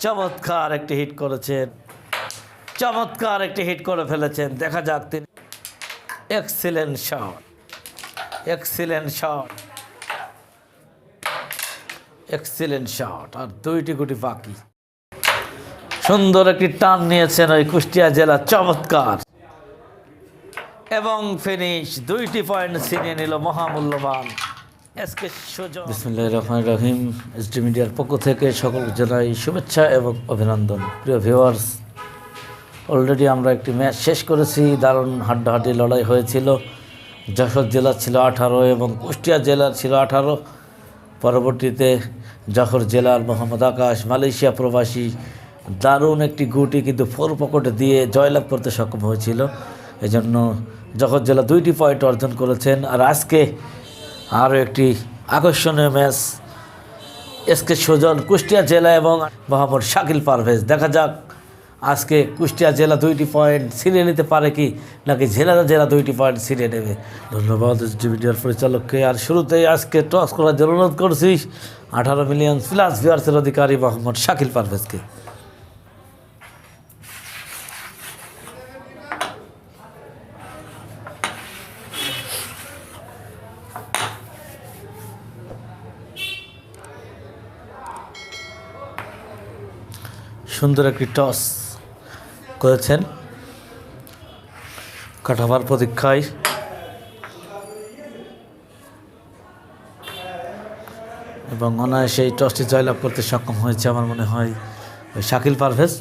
চমৎকার একটি হিট করেছেন। চমৎকার একটি হিট করে ফেলেছেন। দেখা যাক তিনি। Excellent shot excellent shot excellent shot আর দুইটি গুটি বাকি। সুন্দর একটি টান নিয়েছেন ওই কুষ্টিয়া জেলা। চমৎকার। এবং ফিনিশ দুইটি পয়েন্ট ছিনিয়ে নিল মহামূল্যবান। মিডিয়ার পক্ষ থেকে শুভেচ্ছা এবং অভিনন্দন। প্রিয় অলরেডি আমরা একটি ম্যাচ শেষ করেছি। দারুণ হাড্ডাহাড্ডি লড়াই হয়েছিল। যশোর জেলার ছিল আঠারো এবং কুষ্টিয়া জেলার ছিল আঠারো। পরবর্তীতে যশোর জেলার মোহাম্মদ আকাশ, মালয়েশিয়া প্রবাসী দারুণ একটি গুটি কিন্তু ফোর পকেটে দিয়ে জয়লাভ করতে সক্ষম হয়েছিল। এজন্য যশোর জেলা দুইটি পয়েন্ট অর্জন করেছেন। আর আজকে আরও একটি আকর্ষণীয় ম্যাচ। এসকে সুজন কুষ্টিয়া জেলা এবং মোহাম্মদ শাকিল পারভেজ। দেখা যাক আজকে কুষ্টিয়া জেলা দুইটি পয়েন্ট ছিনিয়ে নিতে পারে কি, নাকি জেলা জেলা দুইটি পয়েন্ট ছিনিয়ে নেবে। ধন্যবাদ মিডিয়ার পরিচালককে। আর শুরুতেই আজকে টস করার জন্য অনুরোধ করছি আঠারো মিলিয়ন প্লাস ভিউয়ার্সের অধিকারী মোহাম্মদ শাকিল পারভেজকে। সুন্দর একটি টস করেছেন। কাঠাবার প্রতীক্ষায় এবং অনায়াসে এই টসটি জয়লাভ করতে সক্ষম হয়েছে আমার মনে হয় ওই শাকিল পারভেজ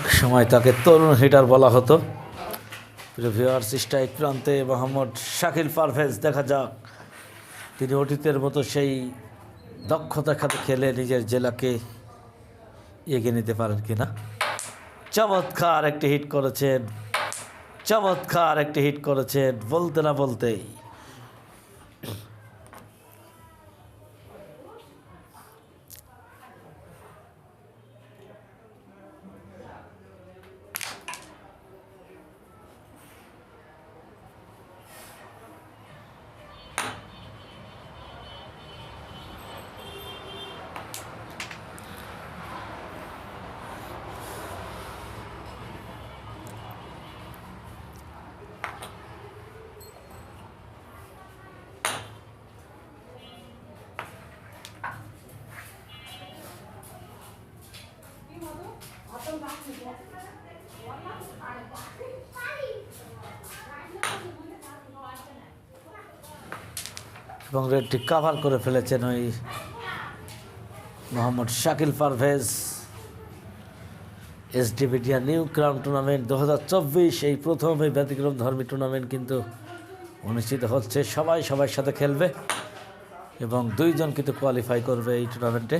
এক সময় তাকে তরুণ হিটার বলা হতো। ভিউয়ার্স স্ট্রাইক প্রান্তে মোহাম্মদ শাকিল পারভেজ, দেখা যাক। তিনি অতীতের মতো সেই দক্ষতা খাতে খেলে নিজের জেলাকে এগিয়ে নিতে পারেন কিনা? চমৎকার একটি হিট করেছেন। চমৎকার একটি হিট করেছেন, বলতে না বলতেই। এবং রেডটি কাভার করে ফেলেছেন ওই মোহাম্মদ শাকিল পারভেজ। এস এসডিবিডিয়া নিউ ক্রাউন টুর্নামেন্ট দু হাজার চব্বিশ, এই প্রথম এই ব্যতিক্রম ধর্মী টুর্নামেন্ট কিন্তু অনুষ্ঠিত হচ্ছে। সবাই সবার সাথে খেলবে এবং দুইজন কিন্তু কোয়ালিফাই করবে এই টুর্নামেন্টে।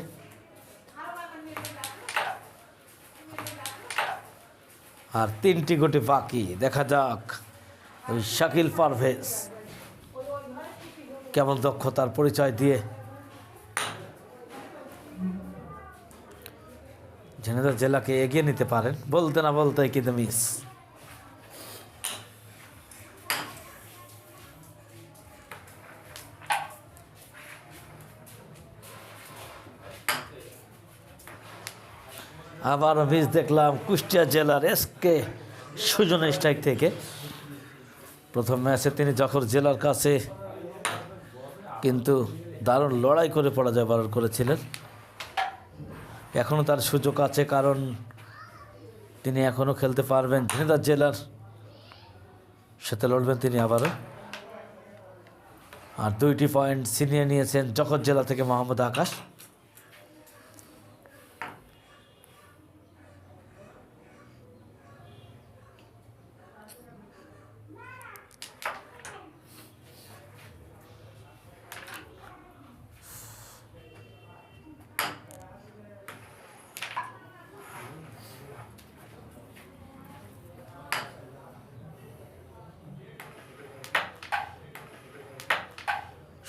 আর তিনটি গোটি বাকি। দেখা যাক ওই শাকিল পারভেজ। কেমন দক্ষতার পরিচয় দিয়ে। ঝিনাইদহ জেলাকে এগিয়ে নিতে পারেন। বলতে না বলতে কিন্তু মিস আবার মিস দেখলাম কুষ্টিয়া জেলার এসকে সুজন স্ট্রাইক থেকে। প্রথম ম্যাচে তিনি যখন জেলার কাছে কিন্তু দারুণ লড়াই করে পরাজয় বরণ করেছিলেন। এখনও তার সুযোগ আছে, কারণ তিনি এখনও খেলতে পারবেন। ঝিনেদার জেলার সাথে লড়বেন তিনি আবারও। আর দুইটি পয়েন্ট সিনিয়ে নিয়েছেন জগৎ জেলা থেকে মোহাম্মদ আকাশ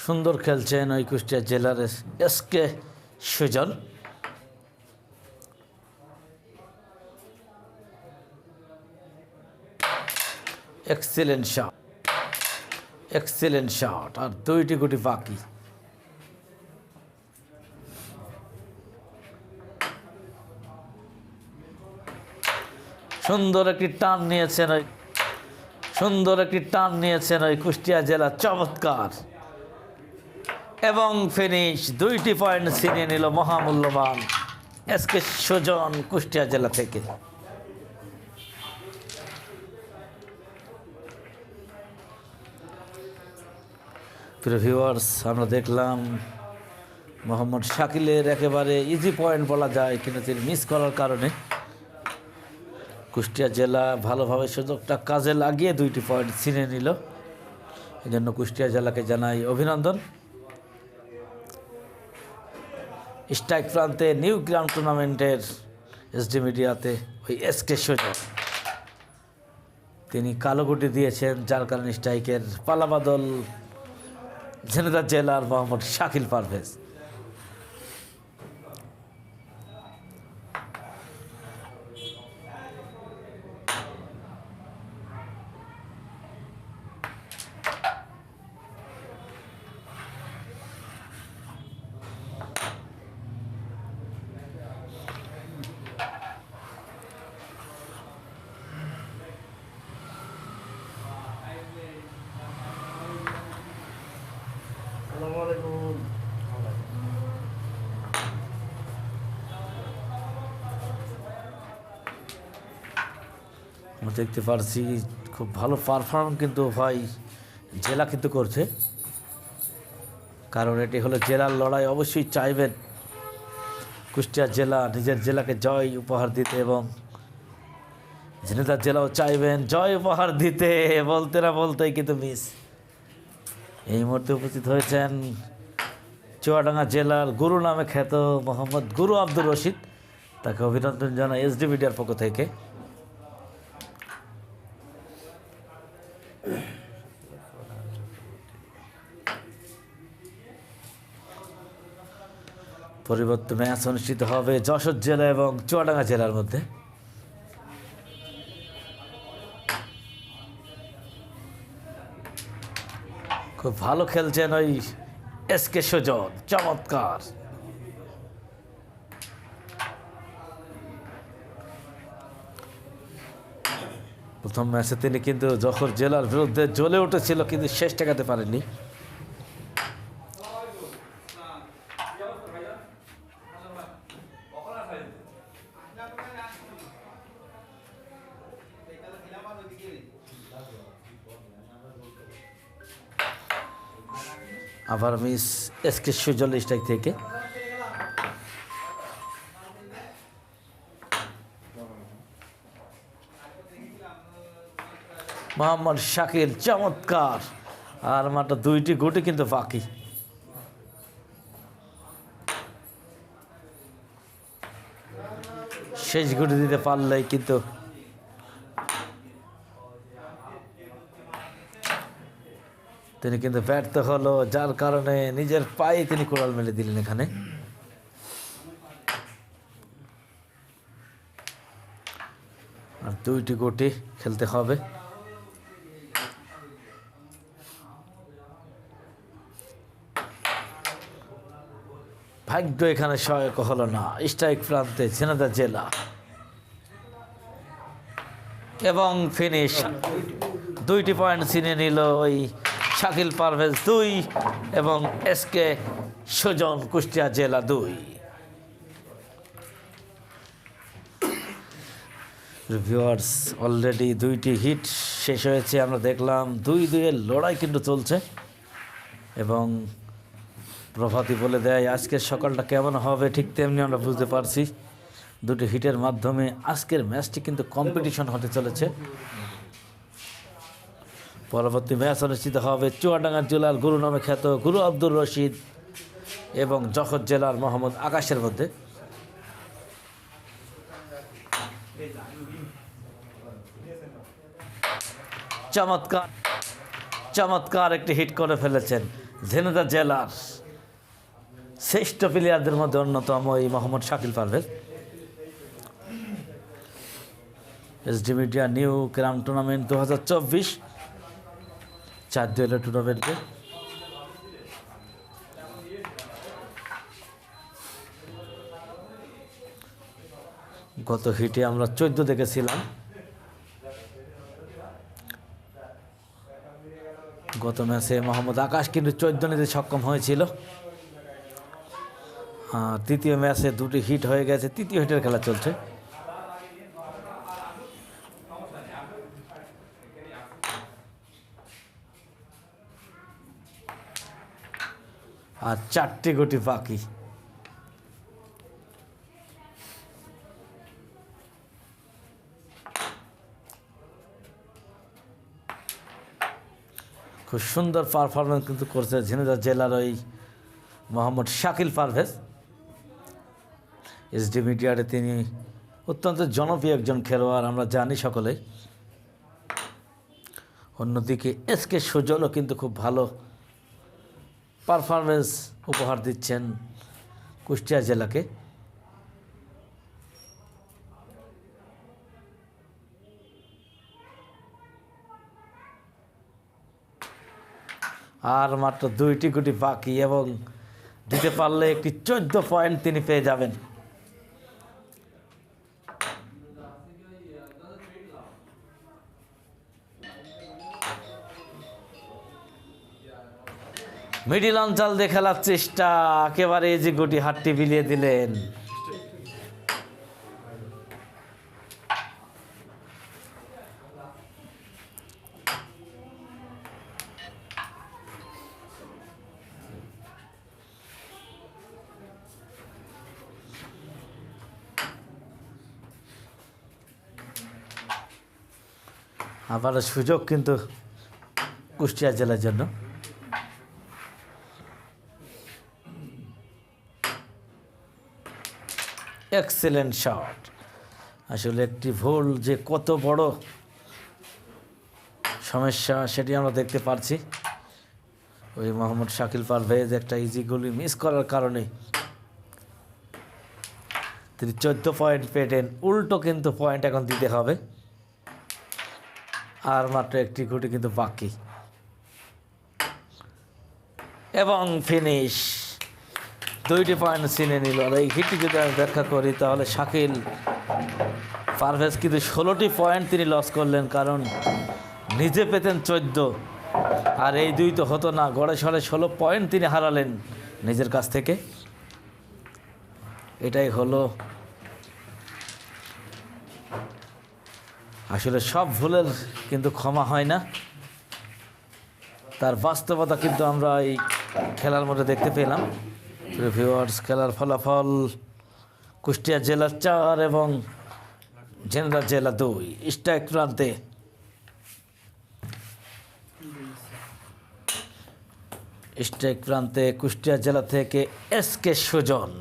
সুন্দর খেলছেন ওই কুষ্টিয়া জেলার S K Sujan. Excellent shot excellent shot আর দুইটি গুটি বাকি। সুন্দর একটি টান নিয়েছেন ওই, সুন্দর একটি টান নিয়েছেন ওই কুষ্টিয়া জেলা, চমৎকার। এবং ফিনিশ দুইটি পয়েন্ট ছিনিয়ে নিল মহামূল্যবান এসকে সুজন কুষ্টিয়া জেলা থেকে। ভিউয়ার্স, আমরা দেখলাম মোহাম্মদ শাকিলের একেবারে ইজি পয়েন্ট বলা যায় কিন্তু তিনি মিস করার কারণে কুষ্টিয়া জেলা ভালোভাবে সুযোগটা কাজে লাগিয়ে দুইটি পয়েন্ট ছিনে নিল। এই জন্য কুষ্টিয়া জেলাকে জানাই অভিনন্দন। স্ট্রাইক প্রান্তে নিউ গ্রাউন্ড টুর্নামেন্টের এসডি মিডিয়াতে ওই এস কে সোজা তিনি কালো গুটি দিয়েছেন, যার কারণে স্ট্রাইকের পালাবাদল ঝিনাইদহ জেলার মোহাম্মদ শাকিল পারভেজ। দেখতে পারছি, খুব ভালো পারফর্ম কিন্তু ভাই জেলা কিন্তু করছে। কারণ এটি হলো জেলার লড়াই, অবশ্যই চাইবেন কুষ্টিয়া জেলা, নিজের জেলাকে জয় উপহার দিতে এবং ঝিনাইদহ জেলাও চাইবেন, জয় উপহার দিতে, বলতে না বলতেই কিন্তু মিস এই মুহূর্তে উপস্থিত হয়েছেন চুয়াডাঙ্গা জেলার গুরু নামে খ্যাত মোহাম্মদ গুরু আব্দুর রশিদ। তাকে অভিনন্দন জানাই এসডি মিডিয়ার পক্ষ থেকে। পরিবর্তন ম্যাচ অনুষ্ঠিত হবে যশোর জেলা এবং চুয়াডাঙ্গা জেলার মধ্যে। খুব ভালো খেলছেন ওই এস কে সুজন, চমৎকার। প্রথম ম্যাচে তিনি কিন্তু যখন জেলার বিরুদ্ধে জ্বলে উঠেছিল, কিন্তু শেষ টেকাতে পারেননি। আবার মিস এস কে সুজল থেকে। মোহাম্মদ শাকিল, চমৎকার। আর মাত্র দুইটি গুটি কিন্তু বাকি। শেষ গুটি দিতে পারলেই কিন্তু তিনি কিন্তু ব্যর্থ হলো, যার কারণে নিজের পায়ে তিনি কোড়াল মেলে দিলেন এখানে। আর দুইটি গুটি খেলতে হবে। ভাগ্য এখানে সহায়ক হলো না। স্ট্রাইক প্রান্তে ঝিনাইদহ জেলা। এবং ফিনিশ দুইটি পয়েন্ট ছিনে নিল ওই শাকিল পারভেজ দুই এবং এস কে সুজন কুষ্টিয়া জেলা দুই। রিভিউয়ার্স অলরেডি দুইটি হিট শেষ হয়েছে, আমরা দেখলাম দুই দুইয়ের লড়াই কিন্তু চলছে এবং প্রভাতী বলে দেয়, আজকের সকালটা কেমন হবে? ঠিক তেমনি আমরা বুঝতে পারছি। দুটি হিটের মাধ্যমে আজকের ম্যাচটি কিন্তু কম্পিটিশন হতে চলেছে। পরবর্তী ম্যাচ অনুষ্ঠিত হবে চুয়াডাঙ্গা জেলার গুরু নামে খ্যাত গুরু আব্দুর রশিদ এবং জখর জেলার মোহাম্মদ আকাশের মধ্যে। চমৎকার চমৎকার একটি হিট করে ফেলেছেন ঝিনাইদহ জেলার শ্রেষ্ঠ প্লেয়ারদের মধ্যে অন্যতম এই Mohammad Shakil Parvez. SD media new crown tournament দু হাজার চব্বিশ চার দুয়েলের টুর্নামেন্টে গত হিটে আমরা চোদ্দ দেখেছিলাম। গত ম্যাচে মোহাম্মদ আকাশ কিন্তু চোদ্দ নিতে সক্ষম হয়েছিল। তৃতীয় ম্যাচে দুটি হিট হয়ে গেছে, তৃতীয় হিটের খেলা চলছে। আর চারটে গুটি বাকি। খুব সুন্দর পারফরমেন্স কিন্তু করছে ঝিনাইদহ জেলার ওই মোহাম্মদ শাকিল পারভেজ। এসডি মিডিয়াতে তিনি অত্যন্ত জনপ্রিয় একজন খেলোয়াড়, আমরা জানি সকলেই। অন্যদিকে এস কে সুজলও কিন্তু খুব ভালো পারফরমেন্স উপহার দিচ্ছেন কুষ্টিয়া জেলাকে। আর মাত্র দুইটি গুটি বাকি এবং দিতে পারলে একটি চোদ্দ পয়েন্ট তিনি পেয়ে যাবেন। মিডিল অঞ্চল দিয়ে খেলার চেষ্টা, একেবারে যে গুটি হাতটি বিলিয়ে দিলেন। আবারও সুযোগ কিন্তু কুষ্টিয়া জেলার জন্য। এক্সেলেন্ট শট আসলে একটি ভুল যে কত বড় সমস্যা সেটি আমরা দেখতে পারছি। ওই মোহাম্মদ শাকিল পারভেজ একটা ইজি গুলি মিস করার কারণে তিনি চোদ্দ পয়েন্ট পেটেন। উল্টো কিন্তু পয়েন্ট এখন দিতে হবে। আর মাত্র একটি গুটি কিন্তু বাকি। এবং ফিনিশ দুইটি পয়েন্ট চিনে নিল। আর এই হিটটি যদি আমি ব্যাখ্যা করি, তাহলে শাকিল পারভেজ কিন্তু ষোলোটি পয়েন্ট তিনি লস করলেন, কারণ নিজে পেতেন চোদ্দ। আর এই দুই তো হতো না, গড়ে সড়ে ষোলো পয়েন্ট তিনি হারালেন নিজের কাছ থেকে। এটাই হলো আসলে সব ভুলের কিন্তু ক্ষমা হয় না। তার বাস্তবতা কিন্তু আমরা এই খেলার মধ্যে দেখতে পেলাম। ভিউয়ার্স খেলার ফলাফল কুষ্টিয়া জেলা চার এবং ঝেনরা জেলা দুই। স্ট্রাইক প্রান্তে স্ট্রাইক প্রান্তে কুষ্টিয়া জেলা থেকে এস কে সুজন।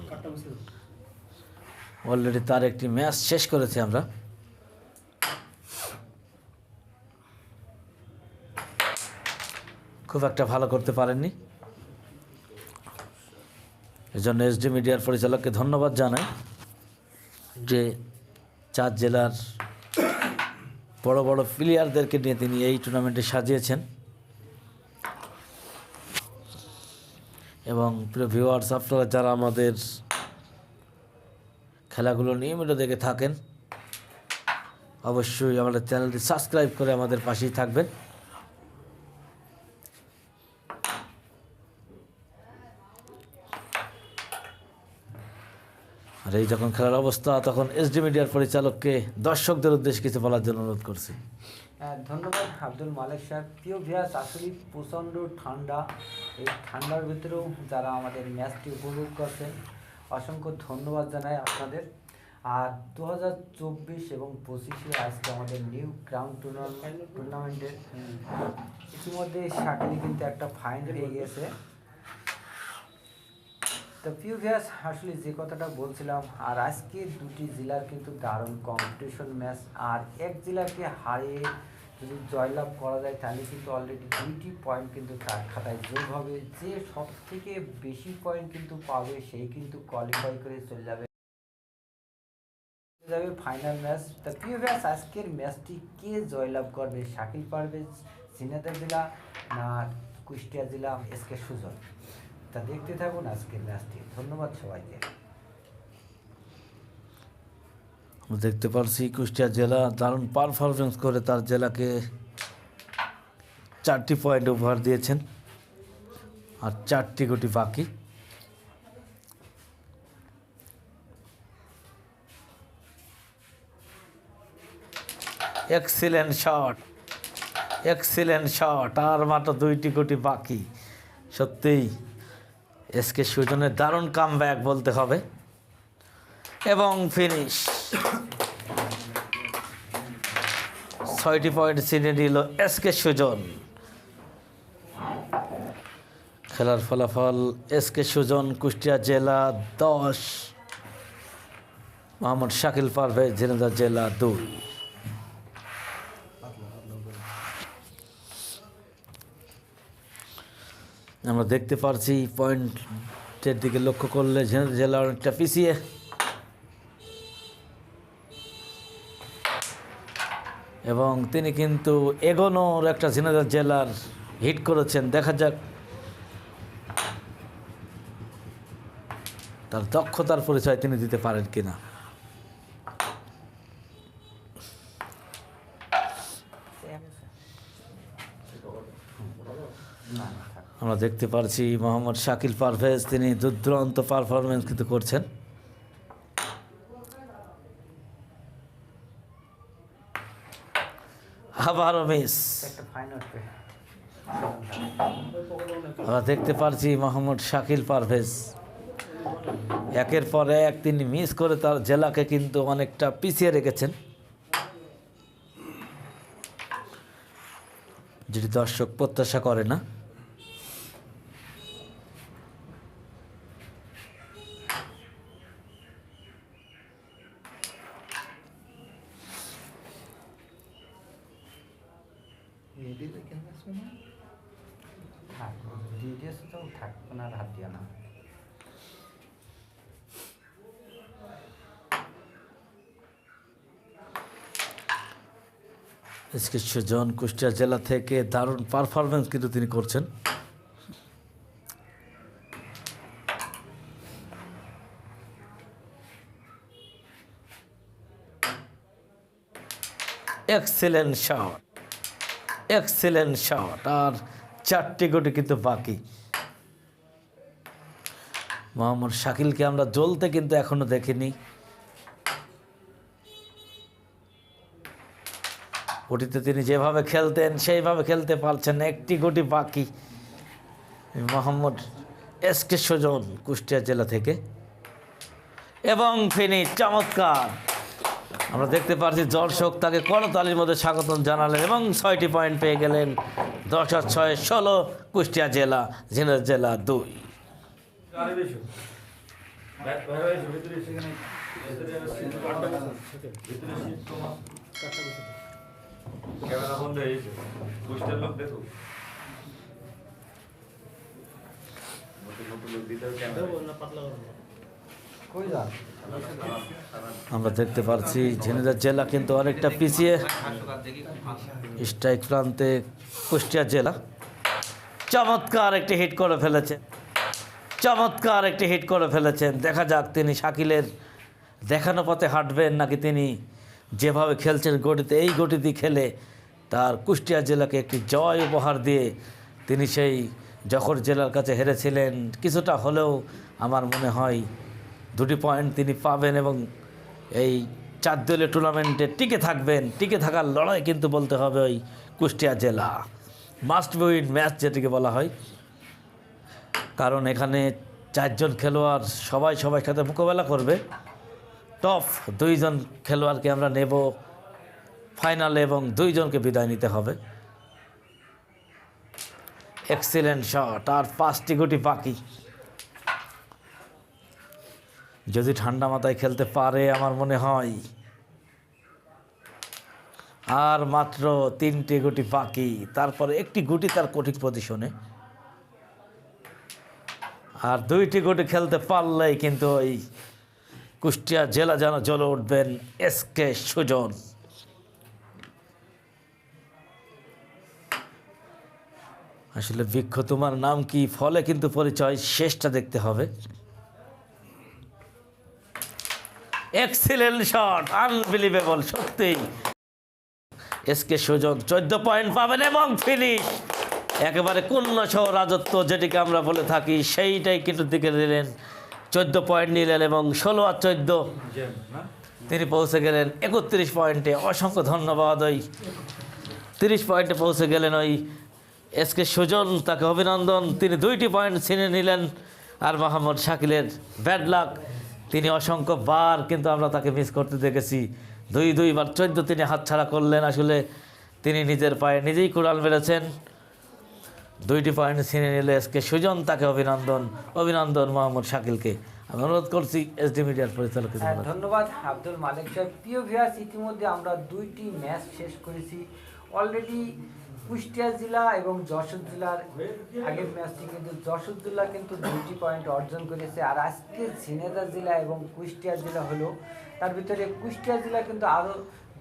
অলরেডি তার একটি ম্যাচ শেষ করেছি আমরা। খুব একটা ভালো করতে পারেননি। এজন্য এসডি মিডিয়ার পরিচালককে ধন্যবাদ জানাই যে চার জেলার বড় বড় প্লেয়ারদেরকে নিয়ে তিনি এই টুর্নামেন্টে সাজিয়েছেন। এবং প্রিয় ভিউয়ার্স আপনারা যারা আমাদের খেলাগুলো নিয়মিত দেখে থাকেন, অবশ্যই আমাদের চ্যানেলটি সাবস্ক্রাইব করে আমাদের পাশেই থাকবেন। আর এই যখন খেলার অবস্থা তখন এসডি মিডিয়ার পরিচালককে দর্শকদের উদ্দেশ্যে কিছু বলার জন্য অনুরোধ করছি। হ্যাঁ, ধন্যবাদ আব্দুল মালিক সাহেব প্রিয় ভিয়াস আসলে প্রচণ্ড ঠান্ডা। এই ঠান্ডার ভিতরেও যারা আমাদের ম্যাচটি উপভোগ করছেন অসংখ্য ধন্যবাদ জানাই আপনাদের। আর দু হাজার চব্বিশ এবং পঁচিশে আজকে আমাদের নিউ গ্রাউন্ড টুর্নামেন্ট টুর্নামেন্টের ইতিমধ্যে শাকিলি কিন্তু একটা ফাইন পেয়ে গেছে। তো প্রিয় ভিয়াস আসলে যে কথাটা বলছিলাম, আর আজকে দুটি জেলার কিন্তু দারুণ কম্পিটিশন ম্যাচ আর এক জেলাকে হারিয়ে যদি জয়লাভ করা যায়, তাহলে কিন্তু অলরেডি দুইটি পয়েন্ট কিন্তু তার খাতায় যোগ হবে। যে সব থেকে বেশি পয়েন্ট কিন্তু পাবে সেই কিন্তু কোয়ালিফাই করে চলে যাবে। যাবে ফাইনাল ম্যাচ তা ম্যাচ আজকের ম্যাচটি কে জয়লাভ করবে? শাকিল পারবে ঝিনাইদহ জেলা না কুষ্টিয়া জেলা? S K Sujan. তা দেখতে থাকুন আজকের ম্যাচটি ধন্যবাদ সবাইকে। দেখতে পারছি কুষ্টিয়া জেলা দারুণ পারফরমেন্স করে তার জেলাকে চারটি পয়েন্ট উপহার দিয়েছেন। আর চারটি গুটি বাকি। এক্সিলেন্ট শট এক্সিলেন্ট শট আর মাত্র দুইটি গুটি বাকি। সত্যিই এসকে সুজনের দারুণ কাম বলতে হবে। এবং ফিনিশ ছয়টি পয়েন্ট ছিনে নিল এসকে সুজন। খেলার ফলাফল এসকে সুজন, কুষ্টিয়া জেলা দশ। মোহাম্মদ শাকিল পারভেজ ঝিনাইদহ জেলা দুই। আমরা দেখতে পারছি পয়েন্টের দিকে লক্ষ্য করলে ঝিনাইদহ জেলা অনেকটা পিছিয়ে। এবং তিনি কিন্তু এগোনোর একটা ঝিনাইদহ জেলার হিট করেছেন। দেখা যাক। তার দক্ষতার পরিচয় তিনি দিতে পারেন কিনা না না থাক আমরা দেখতে পারছি মোহাম্মদ শাকিল পারভেজ তিনি দুর্দান্ত পারফরমেন্স কিন্তু করছেন। আবারও মিস আমরা দেখতে পারছি মোহাম্মদ শাকিল পারভেজ। একের পর এক তিনি মিস করে তার জেলাকে কিন্তু অনেকটা পিছিয়ে রেখেছেন। যেটি দর্শক প্রত্যাশা করে না থাক দিয়ে দিয়েছে তো থাক ওনার হাত দিয়ে না সুজন কুষ্টিয়া জেলা থেকে দারুণ পারফরমেন্স কিন্তু তিনি করছেন। এক্সেলেন্ট শট এক্সেলেন্ট শট আর চারটি গুটি কিন্তু বাকি। মোহাম্মদ শাকিলকে আমরা জ্বলতে কিন্তু এখনও দেখিনি। গুটিতে তিনি যেভাবে খেলতেন, সেইভাবে খেলতে পারছেন। একটি গুটি বাকি। মোহাম্মদ এস কে সুজন কুষ্টিয়া জেলা থেকে। এবং ফিনিশ চমৎকার। আমরা দেখতে পাচ্ছি দর্শক তাকে করতালির মধ্যে স্বাগতম জানালেন এবং ছয়টি পয়েন্ট পেয়ে গেলেন দশ আর ছয়, ষোলো কুষ্টিয়া জেলা, ঝিনাইদহ জেলা দুই। ক্যামেরা বন্ধ হয়ে গেছে। গোষ্ঠীর লোক দেখো। আমরা দেখতে পাচ্ছি ঝিনাইদহ জেলা কিন্তু অনেকটা পিছিয়ে। স্ট্রাইক প্রান্তে কুষ্টিয়া জেলা। চমৎকার একটি হিট করে ফেলেছেন চমৎকার একটি হিট করে ফেলেছেন। দেখা যাক তিনি শাকিলের দেখানো পথে হাঁটবেন নাকি তিনি যেভাবে খেলছেন গটিতে এই গটিতে খেলে তার কুষ্টিয়া জেলাকে একটি জয় উপহার দিয়ে তিনি সেই যখর জেলার কাছে হেরেছিলেন। কিছুটা হলেও আমার মনে হয় দুটি পয়েন্ট তিনি পাবেন এবং এই চার দলীয় টুর্নামেন্টে টিকে থাকবেন। টিকে থাকার লড়াই কিন্তু বলতে হবে ওই কুষ্টিয়া জেলা। মাস্ট উইন ম্যাচ যেটিকে বলা হয়। কারণ এখানে চারজন খেলোয়াড় সবাই সবার সাথে মোকাবেলা করবে। টপ দুইজন খেলোয়াড়কে আমরা নেব ফাইনালে এবং দুইজনকে বিদায় নিতে হবে। এক্সিলেন্ট শট, আর পাঁচটি গুটি বাকি। যদি ঠান্ডা মাথায় খেলতে পারে, আমার মনে হয়। আর মাত্র তিনটি গুটি বাকি। তারপরে একটি গুটি তার কঠিন পজিশনে। আর দুইটি গুটি খেলতে পারলেই কিন্তু ওই কুষ্টিয়া জেলা যেন জ্বলে উঠবেন এস কে সুজন। আসলে বৃক্ষ তোমার নাম কি, ফলে কিন্তু পরিচয় শেষটা দেখতে হবে। এক্সিলেন্ট শট আনবিলিভেবল সত্যি। এসকে সুজন চোদ্দ পয়েন্ট পাবেন এবং ফিনিশ একেবারে কন্যা সহ রাজত্ব যেটিকে আমরা বলে থাকি, সেইটাই কিন্তু দিকে দিলেন চোদ্দ পয়েন্ট নিলেন এবং ষোলো আর চোদ্দ। তিনি পৌঁছে গেলেন একত্রিশ পয়েন্টে। অসংখ্য ধন্যবাদ ওই তিরিশ পয়েন্টে পৌঁছে গেলেন ওই এস কে সুজন, তাকে অভিনন্দন। তিনি দুইটি পয়েন্ট ছিনে নিলেন আর মোহাম্মদ শাকিলের ব্যাড লাক। তিনি অসংখ্য বার কিন্তু আমরা তাকে মিস করতে দেখেছি। দুই, দুইবার চোদ্দ তিনি হাতছাড়া করলেন। আসলে তিনি নিজের পায়ে নিজেই কুড়াল মেরেছেন। দুইটি পয়েন্ট ছিনে নিলে এসকে সুজন তাকে অভিনন্দন অভিনন্দন মোহাম্মদ শাকিলকে। আমি অনুরোধ করছি এসডি মিডিয়ার পরিচালক হ্যাঁ, ধন্যবাদ। আব্দুল মালিক সাহেব। প্রিয় ভিয়াস ইতিমধ্যে আমরা দুইটি ম্যাচ শেষ করেছি। অলরেডি কুষ্টিয়া জেলা এবং যশোর জেলার আগের ম্যাচটি কিন্তু যশোর জেলা কিন্তু দুইটি পয়েন্ট অর্জন করেছে। আর আজকে ঝিনেদা জেলা এবং কুষ্টিয়া জেলা হলো। তার ভিতরে কুষ্টিয়া জেলা কিন্তু আরও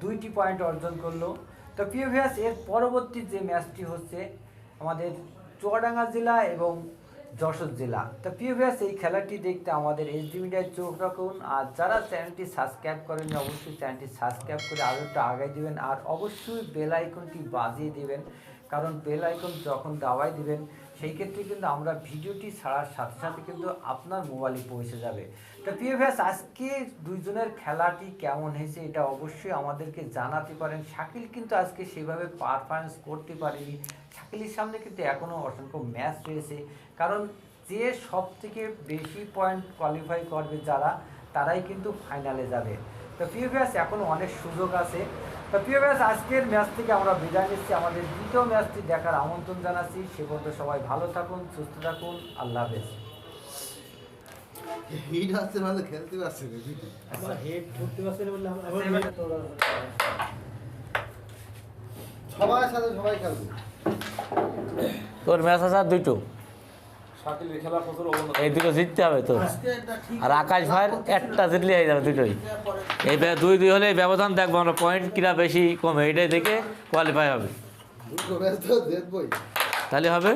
দুইটি পয়েন্ট অর্জন করল। তো প্রিয় ভিয়াস এর পরবর্তী যে ম্যাচটি হচ্ছে আমাদের চুয়াডাঙ্গা জেলা এবং যশোর জেলা। তো প্রিয় ভিউয়ার্স এই খেলাটি দেখতে আমাদের এইচডি মিডিয়ায় চোখ রাখুন। আর যারা চ্যানেলটি সাবস্ক্রাইব করেন অবশ্যই চ্যানেলটি সাবস্ক্রাইব করে আরও একটু আগায় দিবেন। আর অবশ্যই বেল আইকনটি বাজিয়ে দেবেন, কারণ বেল আইকন যখন দাবাই দিবেন, সেই ক্ষেত্রে কিন্তু আমরা ভিডিওটি ছাড়ার সাথে সাথে কিন্তু আপনার মোবাইলে পৌঁছে যাবে। তো ভিউয়ার্স আজকে দুইজনের খেলাটি কেমন হয়েছে এটা অবশ্যই আমাদেরকে জানাতে পারেন। শাকিল কিন্তু আজকে সেভাবে পারফরমেন্স করতে পারেনি। শাকিলের সামনে কিন্তু এখনও অসংখ্য ম্যাচ রয়েছে। কারণ যে সব থেকে বেশি পয়েন্ট কোয়ালিফাই করবে যারা তারাই কিন্তু ফাইনালে যাবে। তো প্রিয় ব্যাস এখনও অনেক সুযোগ আছে। তো প্রিয় ব্যাস আজকের ম্যাচ থেকে আমরা বিদায় নিচ্ছি। আমাদের দ্বিতীয় ম্যাচটি দেখার আমন্ত্রণ জানাচ্ছি। সে পর্যন্ত সবাই ভালো থাকুন সুস্থ থাকুন। আল্লাহ হাফেজ। হিট আসছে ভালো খেলতে পারছে না হিট সবার সাথে সবাই খেলবে। তোর ম্যাচ আছে আর দুটো এই দুটো জিততে হবে তো আর আকাশ ভাইয়ের একটা জিতলে হয়ে যাবে দুটোই। এই দুই দুই হলে ব্যবধান দেখব আমরা। পয়েন্ট কিনা বেশি কমে এটাই দেখে কোয়ালিফাই হবে। তাহলে হবে?